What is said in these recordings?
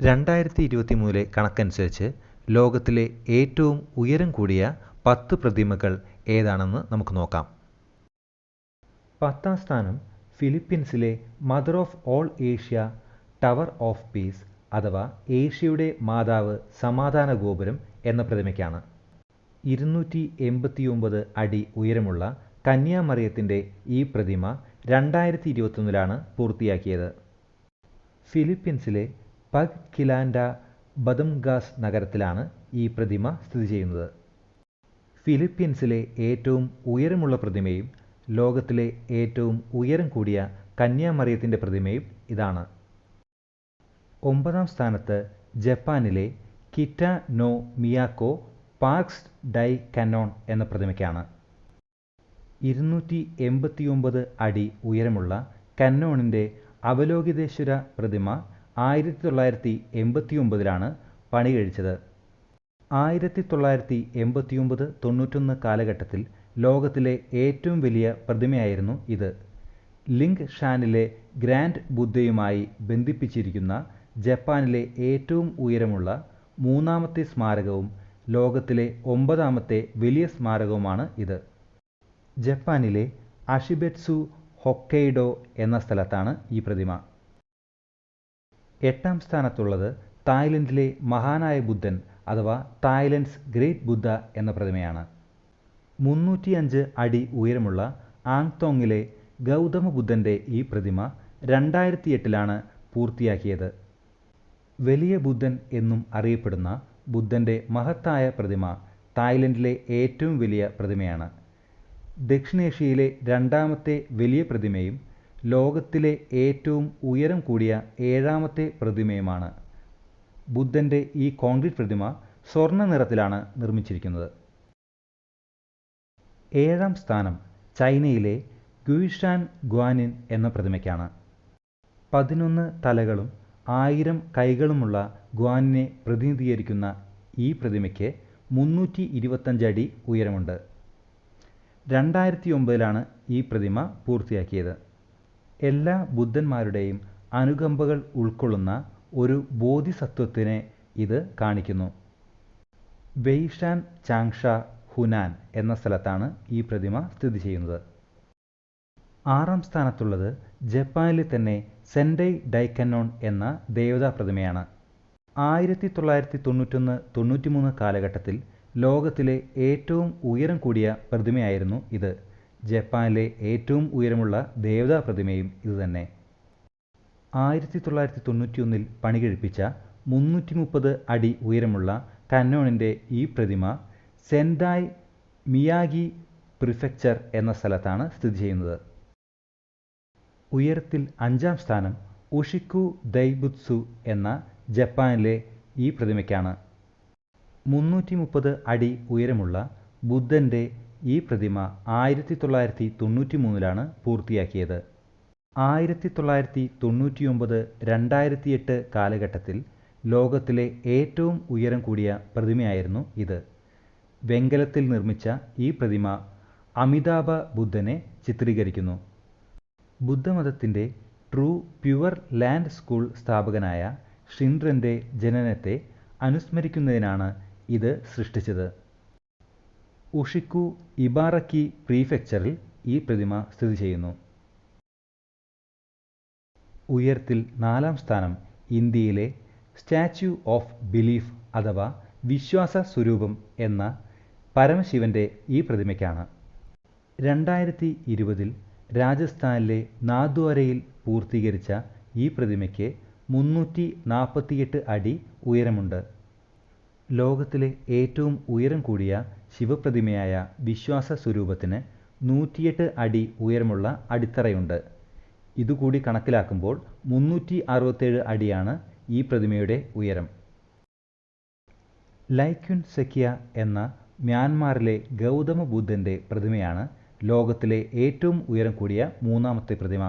രണ്ടായിരത്തി ഇരുപത്തി മൂന്നിലെ കണക്കനുസരിച്ച് ലോകത്തിലെ ഏറ്റവും ഉയരം കൂടിയ പത്ത് പ്രതിമകൾ ഏതാണെന്ന് നമുക്ക് നോക്കാം. പത്താം സ്ഥാനം ഫിലിപ്പീൻസിലെ Mother of All Asia Tower of Peace അഥവാ ഏഷ്യയുടെ മാതാവ് സമാധാന ഗോപുരം എന്ന പ്രതിമയ്ക്കാണ്. ഇരുന്നൂറ്റി എൺപത്തിയൊമ്പത് അടി ഉയരമുള്ള കന്യാമറിയത്തിന്റെ ഈ പ്രതിമ രണ്ടായിരത്തി ഇരുപത്തൊന്നിലാണ് പൂർത്തിയാക്കിയത്. ഫിലിപ്പീൻസിലെ പഗ് കിലാൻഡ ബദംഗാസ് നഗരത്തിലാണ് ഈ പ്രതിമ സ്ഥിതി ചെയ്യുന്നത്. ഫിലിപ്പീൻസിലെ ഏറ്റവും ഉയരമുള്ള പ്രതിമയും ലോകത്തിലെ ഏറ്റവും ഉയരം കൂടിയ കന്യാമറിയത്തിന്റെ പ്രതിമയും ഇതാണ്. ഒമ്പതാം സ്ഥാനത്ത് ജപ്പാനിലെ Kita no Miyako parks Dai Kannon എന്ന പ്രതിമയ്ക്കാണ്. ഇരുന്നൂറ്റി എൺപത്തിയൊമ്പത് അടി ഉയരമുള്ള കന്നോണിന്റെ അവലോകിതേശ്വര പ്രതിമ ആയിരത്തി തൊള്ളായിരത്തി എൺപത്തി ഒമ്പതിലാണ് പണി കഴിച്ചത് ആയിരത്തി തൊള്ളായിരത്തി എൺപത്തി ഒമ്പത് തൊണ്ണൂറ്റൊന്ന് കാലഘട്ടത്തിൽ ലോകത്തിലെ ഏറ്റവും വലിയ പ്രതിമയായിരുന്നു ഇത്. ലിങ്ക് ഷാനിലെ ഗ്രാൻഡ് ബുദ്ധയുമായി ബന്ധിപ്പിച്ചിരിക്കുന്ന ജപ്പാനിലെ ഏറ്റവും ഉയരമുള്ള മൂന്നാമത്തെ സ്മാരകവും ലോകത്തിലെ ഒമ്പതാമത്തെ വലിയ സ്മാരകവുമാണ് ഇത്. ജപ്പാനിലെ അഷിബെറ്റ്സു ഹൊക്കൈഡോ എന്ന സ്ഥലത്താണ് ഈ പ്രതിമ. എട്ടാം സ്ഥാനത്തുള്ളത് തായ്ലൻഡിലെ മഹാനായ ബുദ്ധൻ അഥവാ തായ്ലൻഡ്സ് ഗ്രേറ്റ് ബുദ്ധ എന്ന പ്രതിമയാണ്. മുന്നൂറ്റിയഞ്ച് അടി ഉയരമുള്ള ആങ്തോങ്ങിലെ ഗൗതമ ബുദ്ധന്റെ ഈ പ്രതിമ രണ്ടായിരത്തി എട്ടിലാണ് പൂർത്തിയാക്കിയത്. വലിയ ബുദ്ധൻ എന്നും അറിയപ്പെടുന്ന ബുദ്ധന്റെ മഹത്തായ പ്രതിമ തായ്ലൻഡിലെ ഏറ്റവും വലിയ പ്രതിമയാണ്. ദക്ഷിണേഷ്യയിലെ രണ്ടാമത്തെ വലിയ പ്രതിമയും ലോകത്തിലെ ഏറ്റവും ഉയരം കൂടിയ ഏഴാമത്തെ പ്രതിമയുമാണ്. ബുദ്ധന്റെ ഈ കോൺക്രീറ്റ് പ്രതിമ സ്വർണ നിറത്തിലാണ് നിർമ്മിച്ചിരിക്കുന്നത്. ഏഴാം സ്ഥാനം ചൈനയിലെ ഗുയിഷാൻ ഗ്വാനിൻ എന്ന പ്രതിമയ്ക്കാണ്. പതിനൊന്ന് തലകളും ആയിരം കൈകളുമുള്ള ഗ്വാനിനെ പ്രതിനിധീകരിക്കുന്ന ഈ പ്രതിമയ്ക്ക് മുന്നൂറ്റി ഇരുപത്തഞ്ച് അടി ഉയരമുണ്ട്. രണ്ടായിരത്തി ഒമ്പതിലാണ് ഈ പ്രതിമ പൂർത്തിയാക്കിയത്. എല്ലാ ബുദ്ധന്മാരുടെയും അനുകമ്പകൾ ഉൾക്കൊള്ളുന്ന ഒരു ബോധിസത്വത്തിനെ ഇത് കാണിക്കുന്നു. വെയ്ഷാൻ ചാങ്ഷ ഹുനാൻ എന്ന സ്ഥലത്താണ് ഈ പ്രതിമ സ്ഥിതി ചെയ്യുന്നത്. ആറാം സ്ഥാനത്തുള്ളത് ജപ്പാനിലെ തന്നെ സെൻഡൈ ഡൈക്കനോൺ എന്ന ദേവതാ പ്രതിമയാണ്. ആയിരത്തി തൊള്ളായിരത്തി തൊണ്ണൂറ്റൊന്ന് തൊണ്ണൂറ്റിമൂന്ന് കാലഘട്ടത്തിൽ ലോകത്തിലെ ഏറ്റവും ഉയരം കൂടിയ പ്രതിമയായിരുന്നു ഇത്. ജപ്പാനിലെ ഏറ്റവും ഉയരമുള്ള ദേവതാ പ്രതിമയും ഇതുതന്നെ. ആയിരത്തി തൊള്ളായിരത്തി തൊണ്ണൂറ്റിയൊന്നിൽ പണി കഴിപ്പിച്ച മുന്നൂറ്റി മുപ്പത് അടി ഉയരമുള്ള കന്നോണിന്റെ ഈ പ്രതിമ സെൻഡായ് മിയാഗി പ്രിഫെക്ചർ എന്ന സ്ഥലത്താണ് സ്ഥിതി ചെയ്യുന്നത്. ഉയരത്തിൽ അഞ്ചാം സ്ഥാനം ഉഷിക്കു ദൈബുത്സു എന്ന ജപ്പാനിലെ ഈ പ്രതിമയ്ക്കാണ്. മുന്നൂറ്റി മുപ്പത് അടി ഉയരമുള്ള ബുദ്ധന്റെ ഈ പ്രതിമ ആയിരത്തി തൊള്ളായിരത്തി തൊണ്ണൂറ്റി മൂന്നിലാണ് പൂർത്തിയാക്കിയത്. ആയിരത്തി തൊള്ളായിരത്തി തൊണ്ണൂറ്റിയൊമ്പത് രണ്ടായിരത്തി എട്ട് കാലഘട്ടത്തിൽ ലോകത്തിലെ ഏറ്റവും ഉയരം കൂടിയ പ്രതിമയായിരുന്നു ഇത്. വെങ്കലത്തിൽ നിർമ്മിച്ച ഈ പ്രതിമ അമിതാഭ ബുദ്ധനെ ചിത്രീകരിക്കുന്നു. ബുദ്ധമതത്തിന്റെ ട്രൂ പ്യുവർ ലാൻഡ് സ്കൂൾ സ്ഥാപകനായ ഷിൻഡ്രന്റെ ജനനത്തെ അനുസ്മരിക്കുന്നതിനാണ് ഇത് സൃഷ്ടിച്ചത്. ഉഷിക്കു ഇബാറക്കി പ്രീഫെക്ചറിൽ ഈ പ്രതിമ സ്ഥിതി ചെയ്യുന്നു. ഉയരത്തിൽ നാലാം സ്ഥാനം ഇന്ത്യയിലെ സ്റ്റാച്യു ഓഫ് ബിലീഫ് അഥവാ വിശ്വാസ സ്വരൂപം എന്ന പരമശിവന്റെ ഈ പ്രതിമയ്ക്കാണ്. രണ്ടായിരത്തി ഇരുപതിൽ രാജസ്ഥാനിലെ നാദ്വാരയിൽ പൂർത്തീകരിച്ച ഈ പ്രതിമയ്ക്ക് മുന്നൂറ്റി നാൽപ്പത്തിയെട്ട് അടി ഉയരമുണ്ട്. ലോകത്തിലെ ഏറ്റവും ഉയരം കൂടിയ ശിവപ്രതിമയായ വിശ്വാസ സ്വരൂപത്തിന് നൂറ്റിയെട്ട് അടി ഉയരമുള്ള അടിത്തറയുണ്ട്. ഇതുകൂടി കണക്കിലാക്കുമ്പോൾ മുന്നൂറ്റി അറുപത്തേഴ് അടിയാണ് ഈ പ്രതിമയുടെ ഉയരം. ലൈക്യുൻ സെക്കിയ എന്ന മ്യാൻമാറിലെ ഗൗതമ ബുദ്ധന്റെ പ്രതിമയാണ് ലോകത്തിലെ ഏറ്റവും ഉയരം കൂടിയ മൂന്നാമത്തെ പ്രതിമ.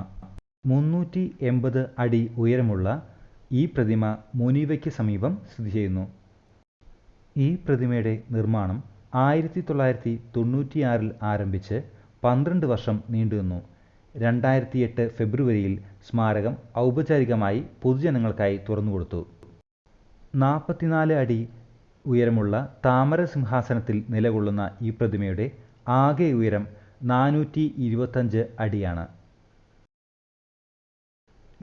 മുന്നൂറ്റി എൺപത് അടി ഉയരമുള്ള ഈ പ്രതിമ മുനീവയ്ക്ക് സമീപം സ്ഥിതി ചെയ്യുന്നു. ഈ പ്രതിമയുടെ നിർമ്മാണം ആയിരത്തി തൊള്ളായിരത്തി തൊണ്ണൂറ്റിയാറിൽ ആരംഭിച്ച് പന്ത്രണ്ട് വർഷം നീണ്ടുനിന്നു രണ്ടായിരത്തി എട്ട് ഫെബ്രുവരിയിൽ സ്മാരകം ഔപചാരികമായി പൊതുജനങ്ങൾക്കായി തുറന്നുകൊടുത്തു നാൽപ്പത്തിനാല് അടി ഉയരമുള്ള താമര സിംഹാസനത്തിൽ നിലകൊള്ളുന്ന ഈ പ്രതിമയുടെ ആകെ ഉയരം നാനൂറ്റി ഇരുപത്തഞ്ച് അടിയാണ്.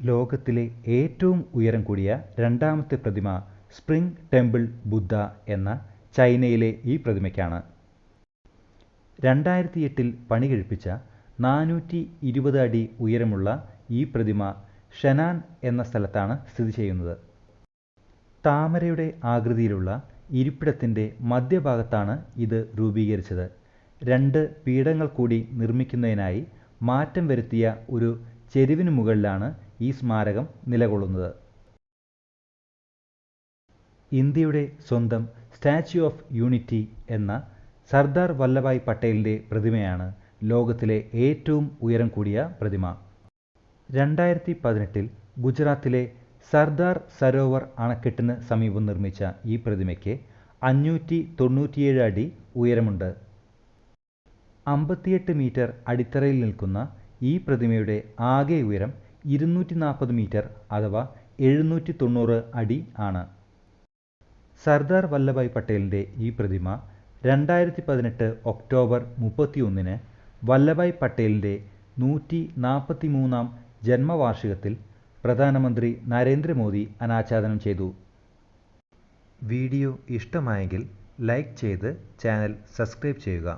ലോകത്തിലെ ഏറ്റവും ഉയരം കൂടിയ രണ്ടാമത്തെ പ്രതിമ സ്പ്രിംഗ് ടെമ്പിൾ ബുദ്ധ എന്ന ചൈനയിലെ ഈ പ്രതിമയ്ക്കാണ്. രണ്ടായിരത്തി എട്ടിൽ പണി കഴിപ്പിച്ച നാനൂറ്റി ഇരുപത് അടി ഉയരമുള്ള ഈ പ്രതിമ ഷെനാൻ എന്ന സ്ഥലത്താണ് സ്ഥിതി ചെയ്യുന്നത്. താമരയുടെ ആകൃതിയിലുള്ള ഇരിപ്പിടത്തിന്റെ മധ്യഭാഗത്താണ് ഇത് രൂപീകരിച്ചത്. രണ്ട് പീഠങ്ങൾ കൂടി നിർമ്മിക്കുന്നതിനായി മാറ്റം വരുത്തിയ ഒരു ചെരുവിന് മുകളിലാണ് ഈ സ്മാരകം നിലകൊള്ളുന്നത്. ഇന്ത്യയുടെ സ്വന്തം സ്റ്റാച്യു ഓഫ് യൂണിറ്റി എന്ന സർദാർ വല്ലഭായ് പട്ടേലിന്റെ പ്രതിമയാണ് ലോകത്തിലെ ഏറ്റവും ഉയരം കൂടിയ പ്രതിമ. രണ്ടായിരത്തി പതിനെട്ടിൽ ഗുജറാത്തിലെ സർദാർ സരോവർ അണക്കെട്ടിന് സമീപം നിർമ്മിച്ച ഈ പ്രതിമയ്ക്ക് അഞ്ഞൂറ്റി തൊണ്ണൂറ്റിയേഴ് അടി ഉയരമുണ്ട്. അമ്പത്തിയെട്ട് മീറ്റർ അടിത്തറയിൽ നിൽക്കുന്ന ഈ പ്രതിമയുടെ ആകെ ഉയരം ഇരുന്നൂറ്റി നാൽപ്പത് മീറ്റർ അഥവാ എഴുന്നൂറ്റി തൊണ്ണൂറ് അടി ആണ്. സർദാർ വല്ലഭായ് പട്ടേലിന്റെ ഈ പ്രതിമ രണ്ടായിരത്തി പതിനെട്ട് ഒക്ടോബർ മുപ്പത്തിയൊന്നിന് വല്ലഭായ് പട്ടേലിന്റെ നൂറ്റി നാൽപ്പത്തി മൂന്നാം ജന്മവാർഷികത്തിൽ പ്രധാനമന്ത്രി നരേന്ദ്രമോദി അനാച്ഛാദനം ചെയ്തു. വീഡിയോ ഇഷ്ടമായെങ്കിൽ ലൈക്ക് ചെയ്ത് ചാനൽ സബ്സ്ക്രൈബ് ചെയ്യുക.